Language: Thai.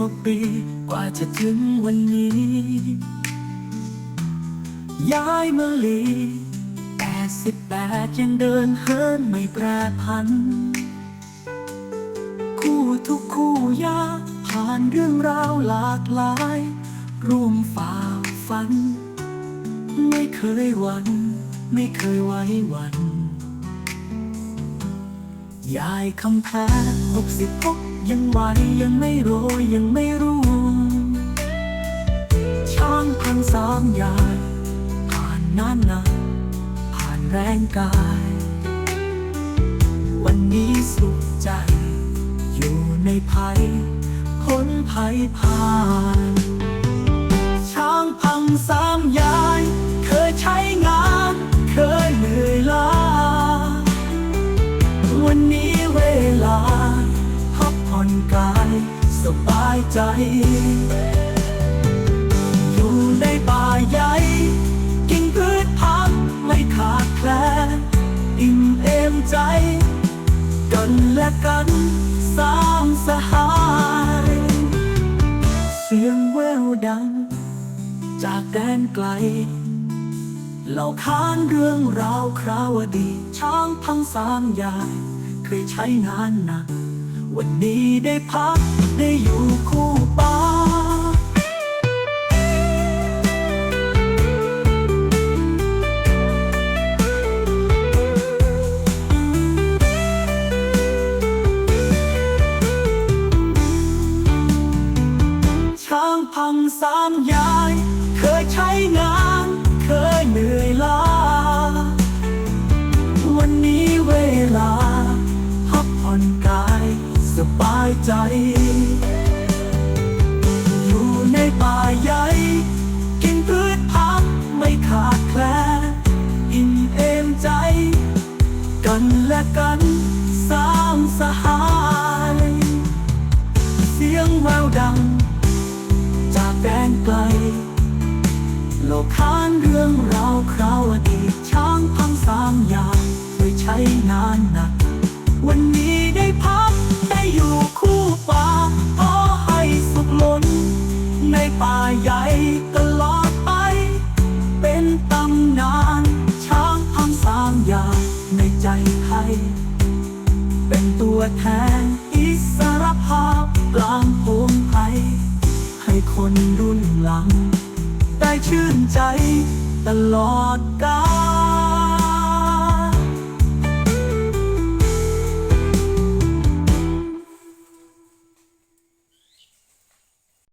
หกปีกว่าจะถึงวันนี้ ย้ายมาลีแปดสิบแปดยังเดินเหินไม่แปรพัน คู่ทุกคู่ยากผ่านเรื่องราวหลากหลาย ร่วมฝ่าฟัน ไม่เคยหวัน ไม่เคยไว้วัน ยายคำแพ้หกสิบหก ยังไหวยังไม่โรยยังไม่รู้ช้างพันสามยายผ่านนานนานผ่านแรงกาย วันนี้สุขใจ อยู่ในภัยพ้นภัยผ่าน ช้างพังสามยายเคย ใจ อยู่ในป่าใหญ่ กินพืชพักไม่ขาดแคลนอิ่มเอมใจ กันและกันสร้างสหาย เสียงแววดัง จากแดนไกลเล่าขานเรื่องราวคราวดี ช้างพังสามยาย เคยใช้งานหนัก วันนี้ได้พักได้อยู่คู่ป่าช้างพังสามยาย เคยใช้งาน ใจ อยู่ในป่าใหญ่ กินพืชพักไม่ขาดแคลนอิ่มเอมใจ กันและกันสร้างสหาย เสียงแววดัง จากแดนไกล โลกขานเรื่องราวคราวอดีตช้างพังสามอย่างเคยใช้งานหนัก ในป่าใหญ่ตลอดไป เป็นตำนานช้างพังสามอย่างในใจไทย เป็นตัวแทนอิสรภาพกลางโพงไพรให้คนรุ่นหลัง ได้ชื่นใจตลอดกา